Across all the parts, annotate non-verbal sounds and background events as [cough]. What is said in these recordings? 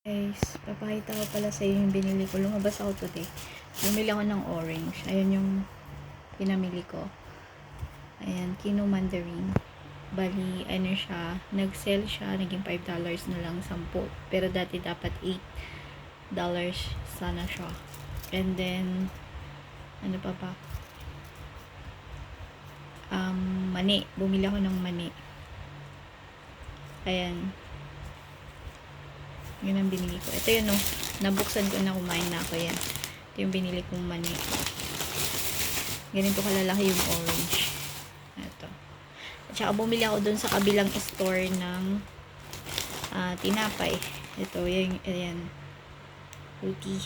Guys, papakita ko pala sa inyo yung binili ko. Lumabas ako today. Bumili ako ng orange. Ayan yung pinamili ko. Ayan, Kino Mandarin. Bali, ano siya, nag-sell siya, naging $5 na lang 10. Pero dati dapat $8 sana siya. And then, ano pa ba? Um, mani. Bumili ako ng mani. Ayan. Yun ang binili ko. Ito yun, no. Nabuksan ko na kumain na ako yan. Ito yung binili kong mani. Ganito kalalaki yung orange. Ito. At saka bumili ako dun sa kabilang store ng ah, tinapay. Ito, yung, ayan. Ruti.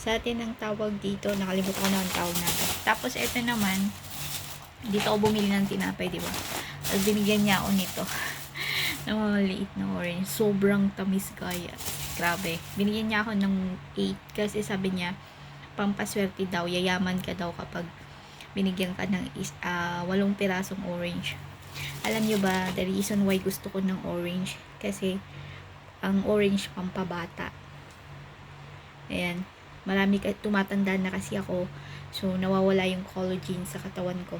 Sa atin ang tawag dito, nakalimutan ko na ang tawag natin. Tapos, ito naman, dito ako bumili ng tinapay, di ba? Tapos binigyan niya ako nito. [laughs] ng mga maliit na orange. Sobrang tamis kaya. Grabe. Binigyan niya ako ng 8 kasi sabi niya, pampaswerte daw, yayaman ka daw kapag binigyan ka ng is, ah, walong pirasong orange. Alam niyo ba, the reason why gusto ko ng orange, kasi ang orange pampabata. Ayan. Marami ka, tumatanda na kasi ako. So, nawawala yung collagen sa katawan ko.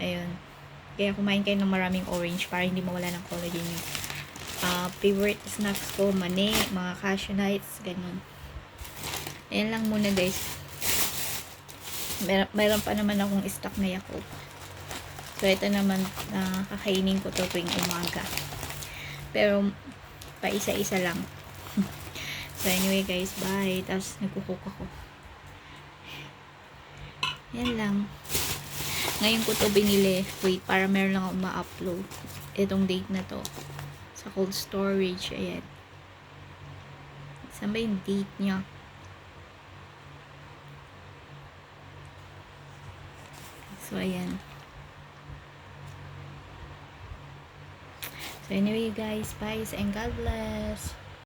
Ayun. Kaya kumain kayo ng maraming orange para hindi mawala ng collagen yung ah, favorite snacks ko, mani, mga cashew nuts, ganun. Ayan lang muna guys. Mer mayroon pa naman akong stock na Yakult. So, ito naman, na kakainin ko to tuwing umaga. Pero, pa isa-isa lang. [laughs] so, anyway guys, bye. Tapos, nagkukuk ako. Yan lang. Ngayon ko to binili. Wait, para meron lang ako ma-upload. Itong date na to. Sa cold storage. Ayan. Saan ba yung date niya? So, ayan. So, anyway guys, bye and God bless.